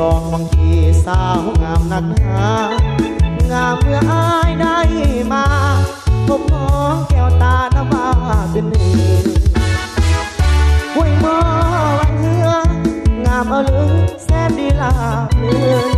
สองบางทีสาวงามนักหนา งามเมื่ออายได้มาพบมองแก้วตาน้ำมาเป็นหนึ่งห้วยมอวันเหืองามเอาลึอแซ่บดีลาเลือ